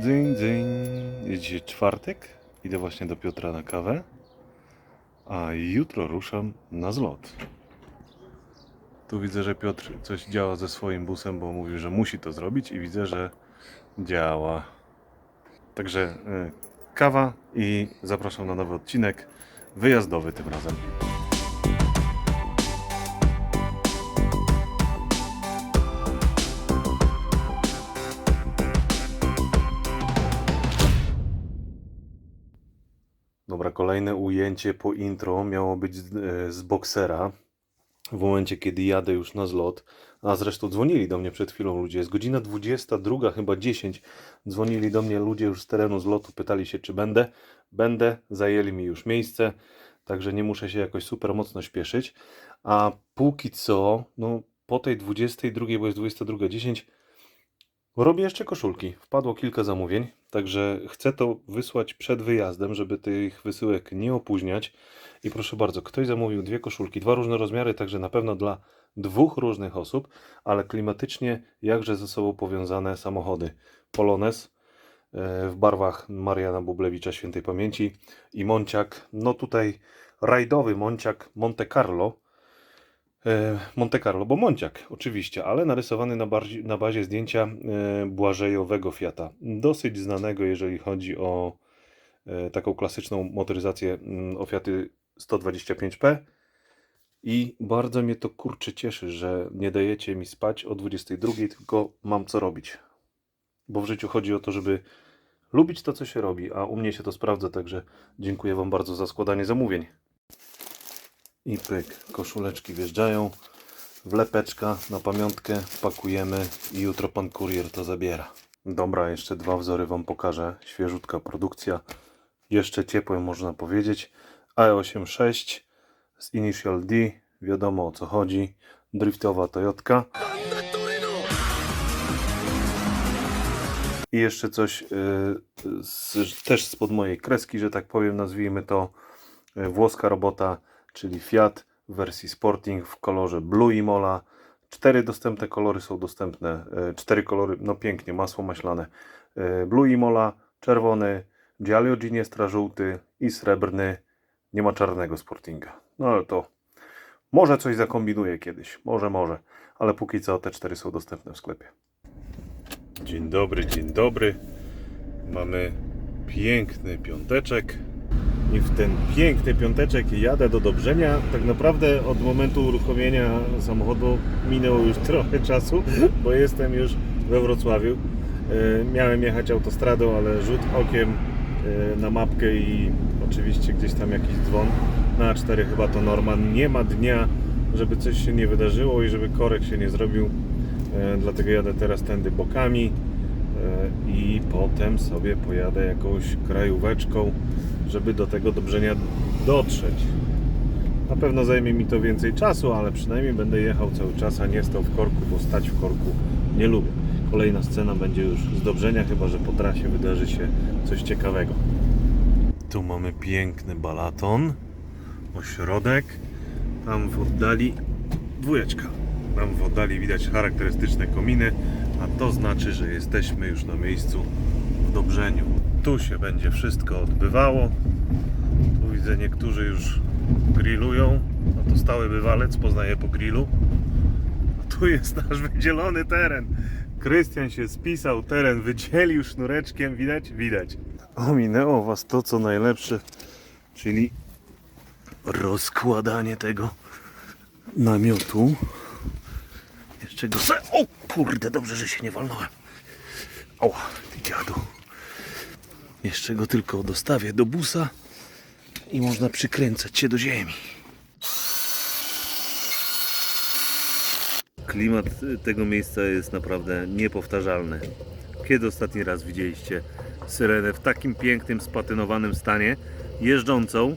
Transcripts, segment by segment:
Dzień, dzień. Jest dzisiaj czwartek. Idę właśnie do Piotra na kawę. A jutro ruszam na zlot. Tu widzę, że Piotr coś działa ze swoim busem, bo mówił, że musi to zrobić i widzę, że działa. Także y, kawa i zapraszam na nowy odcinek. Wyjazdowy tym razem. Kolejne ujęcie po intro miało być z, e, z boksera. W momencie, kiedy jadę już na zlot, a zresztą dzwonili do mnie przed chwilą ludzie, jest godzina 22, chyba 10. Dzwonili do mnie ludzie już z terenu zlotu, pytali się, czy będę. Będę, zajęli mi już miejsce, także nie muszę się jakoś super mocno śpieszyć. A póki co, no po tej 22, bo jest 22.10, Robię jeszcze koszulki. Wpadło kilka zamówień, także chcę to wysłać przed wyjazdem, żeby tych wysyłek nie opóźniać. I proszę bardzo, ktoś zamówił dwie koszulki, dwa różne rozmiary, także na pewno dla dwóch różnych osób, ale klimatycznie jakże ze sobą powiązane samochody. Polones e, w barwach Mariana Bublewicza świętej pamięci i Monciak, no tutaj rajdowy Monciak Monte Carlo, Monte Carlo, bo Monciak oczywiście, ale narysowany na, na bazie zdjęcia e, Błażejowego Fiata. Dosyć znanego, jeżeli chodzi o e, taką klasyczną motoryzację mm, o Fiaty 125P. I bardzo mnie to kurczę cieszy, że nie dajecie mi spać o 22, tylko mam co robić. Bo w życiu chodzi o to, żeby lubić to, co się robi, a u mnie się to sprawdza, także dziękuję Wam bardzo za składanie zamówień. I pyk, koszuleczki wjeżdżają, wlepeczka na pamiątkę, pakujemy i jutro pan kurier to zabiera. Dobra, jeszcze dwa wzory Wam pokażę. Świeżutka produkcja, jeszcze ciepłe można powiedzieć. AE86 z Initial D, wiadomo o co chodzi. Driftowa Toyotka. I jeszcze coś y, z, też spod mojej kreski, że tak powiem, nazwijmy to y, włoska robota, czyli Fiat w wersji Sporting w kolorze Blue Imola. Cztery dostępne kolory są dostępne. y, Cztery kolory, no pięknie, masło maślane. Y, Blue Imola, czerwony, Giallo Ginestra żółty i srebrny. Nie ma czarnego Sportinga. No ale to może coś zakombinuję kiedyś. Może, może. Ale póki co te cztery są dostępne w sklepie. Dzień dobry, dzień dobry. Mamy piękny piąteczek. I w ten piękny piąteczek jadę do Dobrzenia. Tak naprawdę od momentu uruchomienia samochodu minęło już trochę czasu, bo jestem już we Wrocławiu. E, Miałem jechać autostradą, ale rzut okiem e, na mapkę i oczywiście gdzieś tam jakiś dzwon. Na A4 chyba to norma. Nie ma dnia, żeby coś się nie wydarzyło i żeby korek się nie zrobił. E, Dlatego jadę teraz tędy bokami i potem sobie pojadę jakąś krajóweczką, żeby do tego Dobrzenia dotrzeć. Na pewno zajmie mi to więcej czasu, ale przynajmniej będę jechał cały czas, a nie stał w korku, bo stać w korku nie lubię. Kolejna scena będzie już z Dobrzenia, chyba że po trasie wydarzy się coś ciekawego. Tu mamy piękny balaton, ośrodek, tam w oddali dwójeczka. Tam w oddali widać charakterystyczne kominy, a to znaczy, że jesteśmy już na miejscu w Dobrzeniu. Tu się będzie wszystko odbywało. Tu widzę niektórzy już grillują. No to stały bywalec, poznaję po grillu. A tu jest nasz wydzielony teren. Krystian się spisał, teren wydzielił sznureczkiem, widać? Widać. Ominęło Was to, co najlepsze, czyli rozkładanie tego namiotu. Jeszcze go. O kurde, dobrze, że się nie walnąłem. O, ty dziadu. Jeszcze go tylko dostawię do busa i można przykręcać się do ziemi. Klimat tego miejsca jest naprawdę niepowtarzalny. Kiedy ostatni raz widzieliście syrenę w takim pięknym, spatynowanym stanie, jeżdżącą?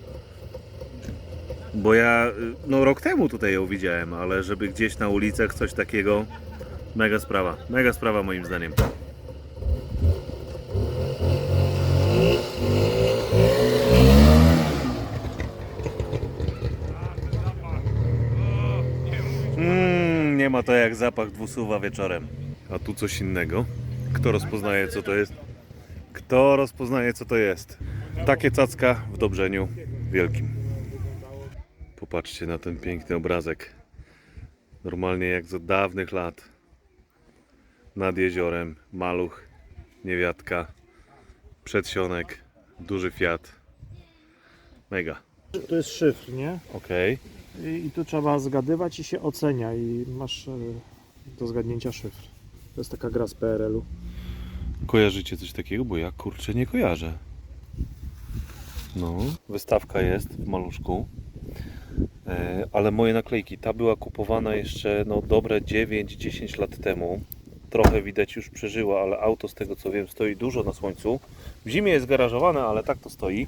Bo ja y, no rok temu tutaj ją widziałem, ale żeby gdzieś na ulicach coś takiego, mega sprawa, mega sprawa moim zdaniem. Ma to jak zapach dwusuwa wieczorem. A tu coś innego. Kto rozpoznaje co to jest? Kto rozpoznaje, co to jest? Takie cacka w Dobrzeniu Wielkim. Popatrzcie na ten piękny obrazek. Normalnie jak za dawnych lat. Nad jeziorem, maluch, niewiadka, przedsionek, duży Fiat. Mega. To jest szyfr, nie? Okej. I, I tu trzeba zgadywać i się ocenia i masz e, do zgadnięcia szyfr. To jest taka gra z PRL-u. Kojarzycie coś takiego? Bo ja kurczę nie kojarzę. No. Wystawka jest w maluszku. E, ale moje naklejki, ta była kupowana jeszcze no dobre 9-10 lat temu. Trochę widać już przeżyła, ale auto z tego co wiem stoi dużo na słońcu. W zimie jest garażowane, ale tak to stoi.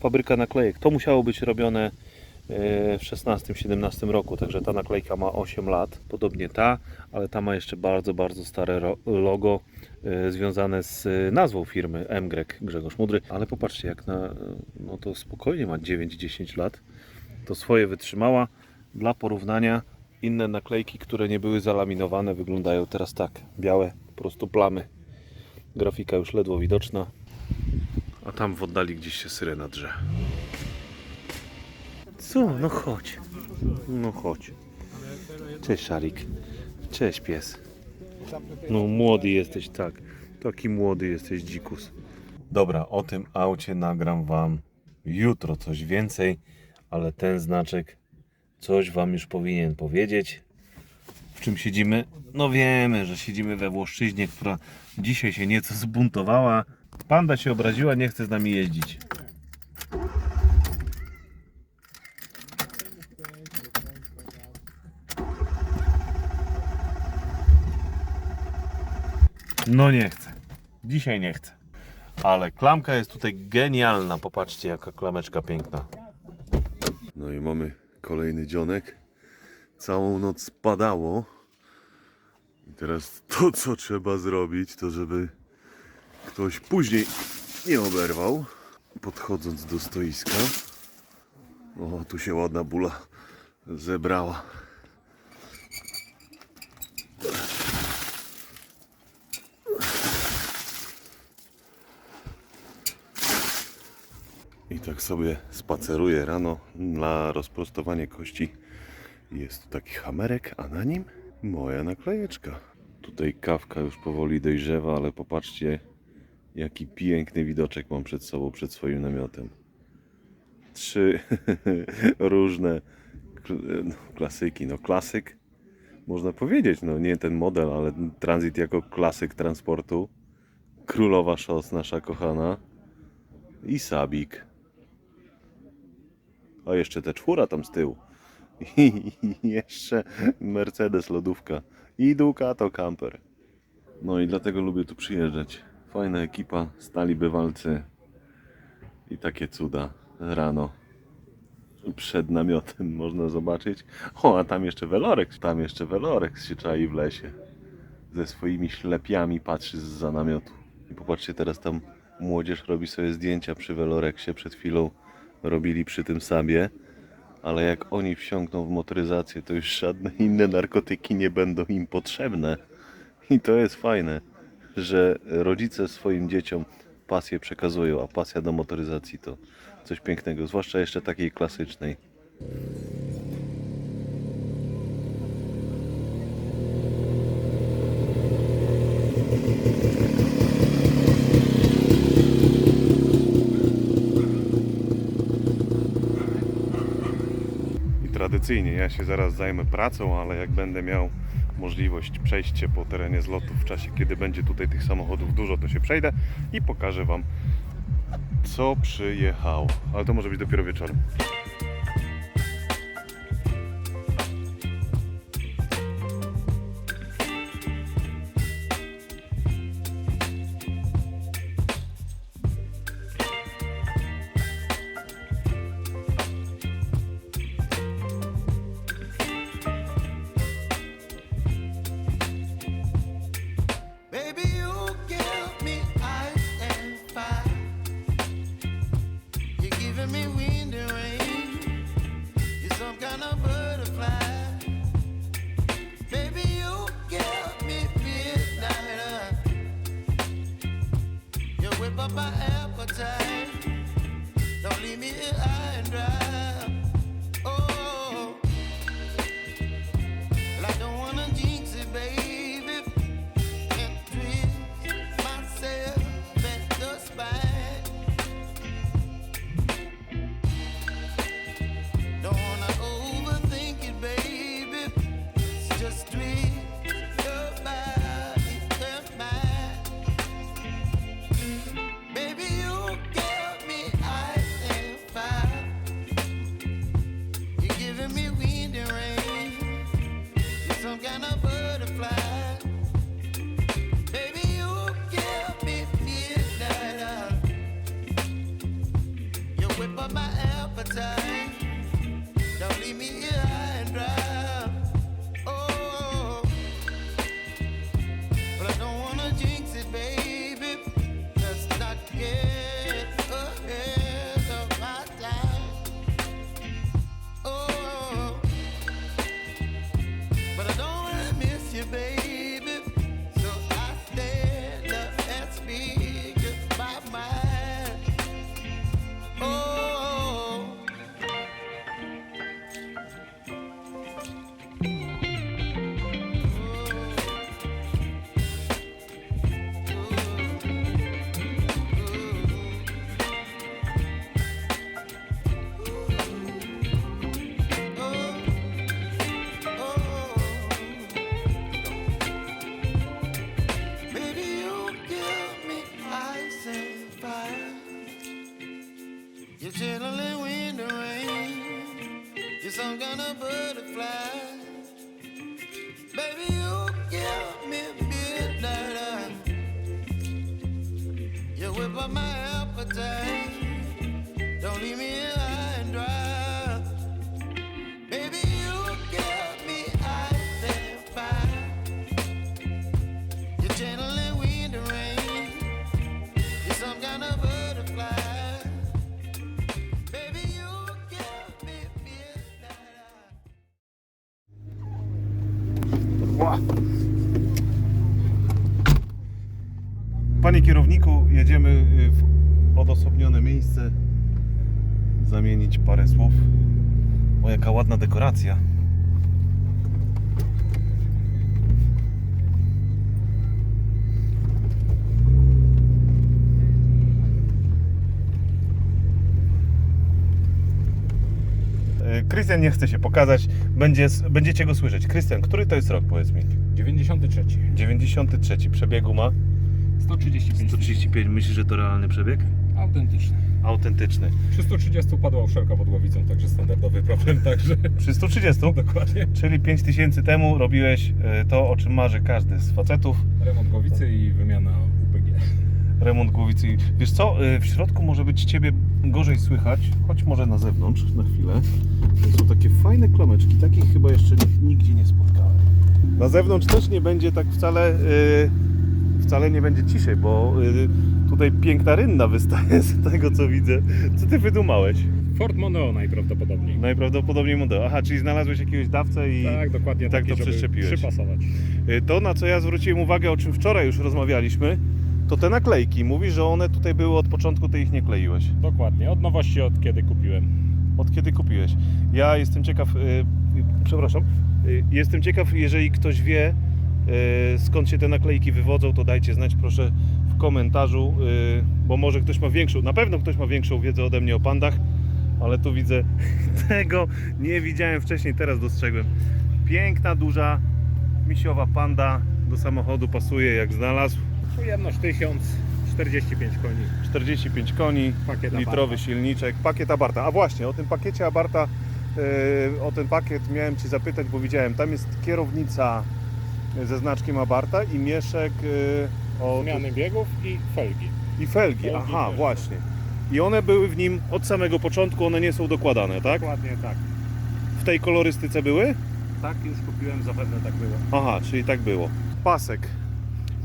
Fabryka naklejek. To musiało być robione e, w 16-17 roku, także ta naklejka ma 8 lat, podobnie ta, ale ta ma jeszcze bardzo, bardzo stare logo e, związane z e, nazwą firmy MGREK Grzegorz Mudry, ale popatrzcie jak na, no to spokojnie ma 9-10 lat, to swoje wytrzymała. Dla porównania inne naklejki, które nie były zalaminowane wyglądają teraz tak, białe po prostu plamy. Grafika już ledwo widoczna, a tam w oddali gdzieś się syrena drze. Co? No chodź. No chodź. Cześć Szarik. Cześć pies. No młody jesteś, tak. Taki młody jesteś, dzikus. Dobra, o tym aucie nagram wam jutro coś więcej, ale ten znaczek coś wam już powinien powiedzieć. W czym siedzimy? No wiemy, że siedzimy we Włoszczyźnie, która dzisiaj się nieco zbuntowała. Panda się obraziła, nie chce z nami jeździć. No nie chcę. Dzisiaj nie chcę. Ale klamka jest tutaj genialna. Popatrzcie, jaka klameczka piękna. No i mamy kolejny dzionek. Całą noc padało. I teraz to, co trzeba zrobić, to żeby ktoś później nie oberwał. Podchodząc do stoiska. O, tu się ładna bula zebrała. I tak sobie spaceruję rano na rozprostowanie kości. Jest tu taki hamerek, a na nim moja naklejeczka. Tutaj kawka już powoli dojrzewa, ale popatrzcie, jaki piękny widoczek mam przed sobą, przed swoim namiotem. Trzy różne no, klasyki. No klasyk, można powiedzieć, no nie ten model, ale transit jako klasyk transportu. Królowa szos, nasza kochana. I Sabik. A jeszcze te czwóra tam z tyłu. I jeszcze Mercedes lodówka. I Ducato camper. No i dlatego lubię tu przyjeżdżać. Fajna ekipa, stali bywalcy. I takie cuda rano. Przed namiotem można zobaczyć. O, a tam jeszcze Velorex. Tam jeszcze Velorex się czai w lesie. Ze swoimi ślepiami patrzy za namiotu. I popatrzcie, teraz tam młodzież robi sobie zdjęcia przy Velorexie. Przed chwilą robili przy tym sabie. Ale jak oni wsiąkną w motoryzację, to już żadne inne narkotyki nie będą im potrzebne. I to jest fajne, że rodzice swoim dzieciom pasję przekazują, a pasja do motoryzacji to coś pięknego, zwłaszcza jeszcze takiej klasycznej. Tradycyjnie ja się zaraz zajmę pracą, ale jak będę miał możliwość przejście po terenie zlotu w czasie, kiedy będzie tutaj tych samochodów dużo, to się przejdę i pokażę Wam, co przyjechało. Ale to może być dopiero wieczorem. Kierowniku, jedziemy y, w odosobnione miejsce zamienić parę słów. O, jaka ładna dekoracja. Y, Krystian nie chce się pokazać, będzie, będziecie go słyszeć. Krystian, który to jest rok, powiedz mi? 93. 93 przebiegu ma. 135. 135, myślisz, że to realny przebieg? Autentyczny. Autentyczny. Przy 130 padła uszczelka pod głowicą, także standardowy problem, także Przy 130, dokładnie. czyli 5000 temu robiłeś e, to, o czym marzy każdy z facetów. Remont głowicy i wymiana UPG. Remont głowicy. Wiesz co, e, w środku może być Ciebie gorzej słychać, choć może na zewnątrz na chwilę. To są takie fajne klameczki, takich chyba jeszcze nigdzie nie spotkałem. Na zewnątrz też nie będzie tak wcale, e, wcale nie będzie ciszej, bo e, tutaj piękna rynna wystaje z tego co widzę. Co Ty wydumałeś? Ford Mondeo najprawdopodobniej. Najprawdopodobniej model. Aha, czyli znalazłeś jakiegoś dawcę i Tak, dokładnie tak taki, to żeby przyczepiłeś. przypasować. Y, to, na co ja zwróciłem uwagę, o czym wczoraj już rozmawialiśmy, to te naklejki. Mówisz, że one tutaj były od początku, ty ich nie kleiłeś. Dokładnie, od nowości od kiedy kupiłem. Od kiedy kupiłeś? Ja jestem ciekaw, y, y, przepraszam, y, jestem ciekaw, jeżeli ktoś wie, y, skąd się te naklejki wywodzą, to dajcie znać proszę w komentarzu, y, bo może ktoś ma większą, na pewno ktoś ma większą wiedzę ode mnie o pandach, ale tu widzę, tego nie widziałem wcześniej, teraz dostrzegłem. Piękna, duża, misiowa panda do samochodu pasuje jak znalazł. Pojemność 1045 koni. 45 koni, Pakiet litrowy Abarta. silniczek, pakiet Abarta. A właśnie, o tym pakiecie Abarta, yy, o ten pakiet miałem Ci zapytać, bo widziałem, tam jest kierownica ze znaczkiem Abarta i mieszek yy, o, Zmiany biegów i felgi. i felgi. Felgi Aha, też. właśnie. I one były w nim od samego początku, one nie są dokładane, tak? Dokładnie tak. W tej kolorystyce były? Tak już kupiłem, zapewne tak było. Aha, czyli tak było. Pasek.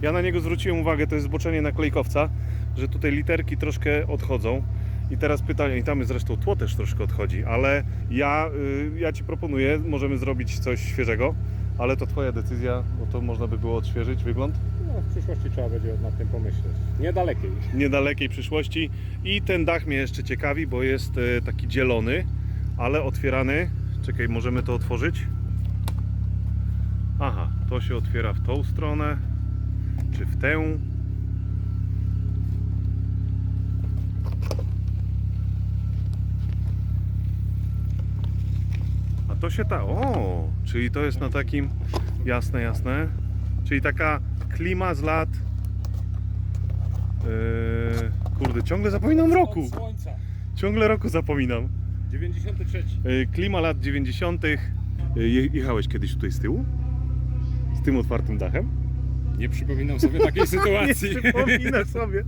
Ja na niego zwróciłem uwagę, to jest zboczenie naklejkowca, że tutaj literki troszkę odchodzą. I teraz pytanie, i tam zresztą tło też troszkę odchodzi, ale ja, y, ja Ci proponuję, możemy zrobić coś świeżego. Ale to Twoja decyzja, bo to można by było odświeżyć wygląd No, w przyszłości trzeba będzie nad tym pomyśleć. Niedalekiej. niedalekiej przyszłości. I ten dach mnie jeszcze ciekawi, bo jest e, taki dzielony, ale otwierany. Czekaj, możemy to otworzyć? Aha, to się otwiera w tą stronę, czy w tę. To się ta. O, czyli to jest na takim. Jasne, jasne. Czyli taka klima z lat. Yy, kurde, ciągle zapominam roku. Od słońca. Ciągle roku zapominam. 93. Yy, klima lat 90. Yy, je- jechałeś kiedyś tutaj z tyłu? Z tym otwartym dachem? Nie przypominam sobie takiej sytuacji. Nie przypominę sobie.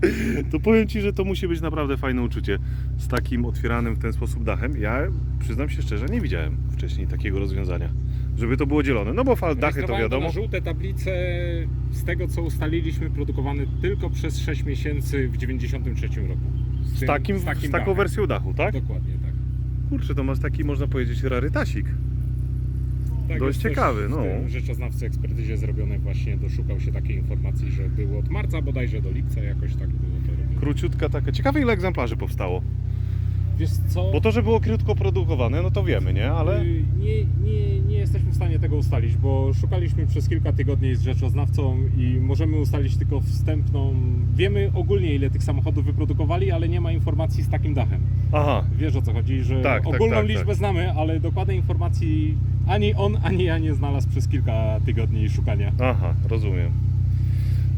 To powiem Ci, że to musi być naprawdę fajne uczucie z takim otwieranym w ten sposób dachem. Ja przyznam się szczerze, nie widziałem wcześniej takiego rozwiązania. Żeby to było dzielone. No bo fal dachy to wiadomo. na żółte tablice z tego co ustaliliśmy produkowany tylko przez 6 miesięcy w 93 roku. Z, tym- takim, z, z takim taką dachem. wersją dachu, tak? Dokładnie tak. Kurczę, to masz taki, można powiedzieć, rarytasik. Tak Dość ciekawy, no. Rzeczoznawcy ekspertyzie zrobionej właśnie doszukał się takiej informacji, że było od marca bodajże do lipca jakoś tak było to robione. Króciutka taka. Ciekawe ile egzemplarzy powstało. Wiesz co? Bo to, że było krótko produkowane, no to wiemy, nie? Ale Y, Nie, nie, nie jesteśmy w stanie tego ustalić, bo szukaliśmy przez kilka tygodni z rzeczoznawcą i możemy ustalić tylko wstępną. Wiemy ogólnie ile tych samochodów wyprodukowali, ale nie ma informacji z takim dachem. aha, Wiesz o co chodzi, że Tak, tak, ogólną tak, liczbę tak. znamy, ale dokładnej informacji ani on, ani ja nie znalazł przez kilka tygodni szukania. aha, rozumiem.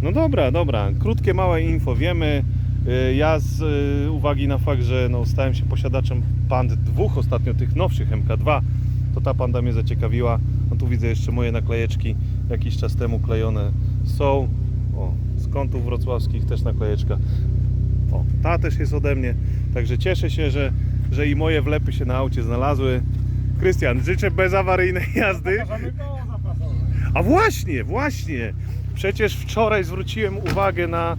No dobra, dobra. Krótkie, małe info wiemy. Y, Ja z y, uwagi na fakt, że no, stałem się posiadaczem pand dwóch ostatnio, tych nowszych MK2, to ta panda mnie zaciekawiła. No tu widzę jeszcze moje naklejeczki, jakiś czas temu klejone są. O, z kątów wrocławskich też naklejeczka. O, ta też jest ode mnie. Także cieszę się, że, że i moje wlepy się na aucie znalazły. Krystian, życzę bezawaryjnej jazdy. A właśnie, właśnie. Przecież wczoraj zwróciłem uwagę na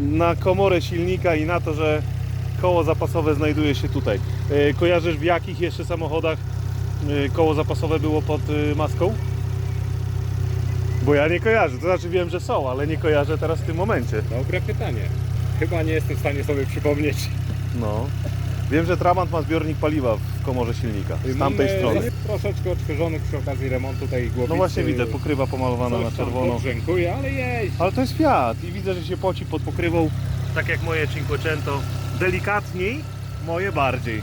na komorę silnika i na to, że koło zapasowe znajduje się tutaj. E, Kojarzysz w jakich jeszcze samochodach e, koło zapasowe było pod e, maską? Bo ja nie kojarzę. To znaczy wiem, że są, ale nie kojarzę teraz w tym momencie. Dobre pytanie. Chyba nie jestem w stanie sobie przypomnieć. No. Wiem, że Trabant ma zbiornik paliwa w komorze silnika. Z tamtej Mamy strony. Troszeczkę odświeżony przy okazji remontu tej głowicy. No właśnie widzę, pokrywa pomalowana na czerwono. Brzękuje, ale jeździ. Ale to jest Fiat i widzę, że się poci pod pokrywą, tak jak moje Cinquecento. Delikatniej, moje bardziej.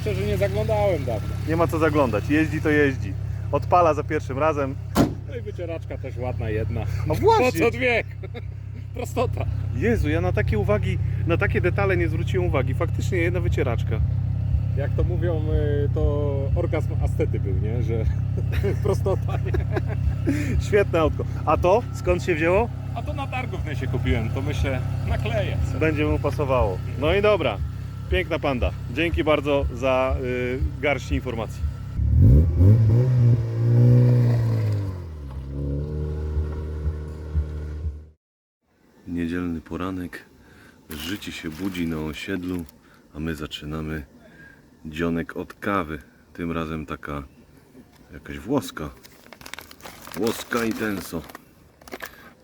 Szczerze nie zaglądałem dawno. Nie ma co zaglądać, jeździ to jeździ. Odpala za pierwszym razem. No i wycieraczka też ładna jedna. No Po właśnie! co dwie? Prostota. Jezu, ja na takie uwagi, na takie detale nie zwróciłem uwagi. Faktycznie jedna wycieraczka. Jak to mówią, y, to orgazm astety był, nie? Że prostota. Nie? Świetne autko. A to skąd się wzięło? A to na targu w Nesie kupiłem, to myślę nakleję. sobie. Będzie mu pasowało. No i dobra. Piękna panda. Dzięki bardzo za y, garść informacji. Niedzielny poranek. Życie się budzi na osiedlu, a my zaczynamy dzionek od kawy. Tym razem taka jakaś włoska. Włoska intenso.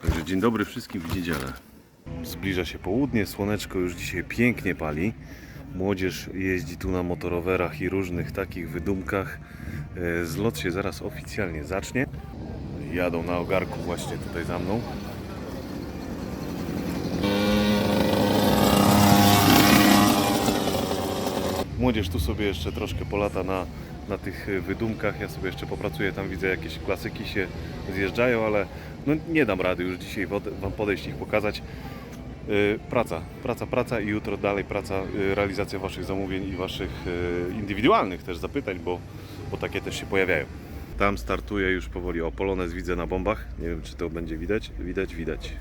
Także dzień dobry wszystkim w niedzielę. Zbliża się południe, słoneczko już dzisiaj pięknie pali. Młodzież jeździ tu na motorowerach i różnych takich wydumkach. E, Zlot się zaraz oficjalnie zacznie. Jadą na ogarku właśnie tutaj za mną. Młodzież tu sobie jeszcze troszkę polata na, na tych wydumkach. Ja sobie jeszcze popracuję, tam widzę jakieś klasyki się zjeżdżają, ale no nie dam rady już dzisiaj Wam podejść ich pokazać. Y, Praca, praca, praca i jutro dalej praca, y, realizacja Waszych zamówień i Waszych y, indywidualnych też zapytań, bo, bo takie też się pojawiają. Tam startuje już powoli, o Polonez widzę na bombach, nie wiem czy to będzie widać, widać, widać.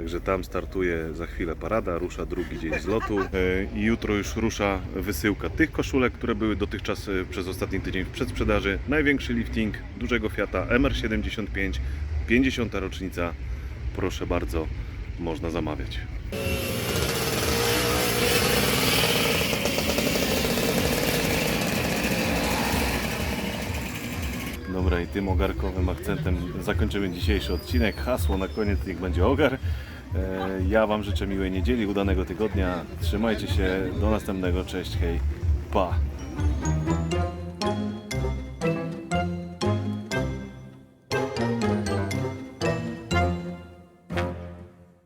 Także tam startuje za chwilę parada, rusza drugi dzień zlotu y, i jutro już rusza wysyłka tych koszulek, które były dotychczas y, przez ostatni tydzień w przedsprzedaży. Największy lifting dużego Fiata MR75, 50. rocznica, proszę bardzo, można zamawiać. tutaj tym ogarkowym akcentem zakończymy dzisiejszy odcinek. Hasło na koniec niech będzie ogar. E, Ja Wam życzę miłej niedzieli, udanego tygodnia. Trzymajcie się, do następnego, cześć, hej, pa!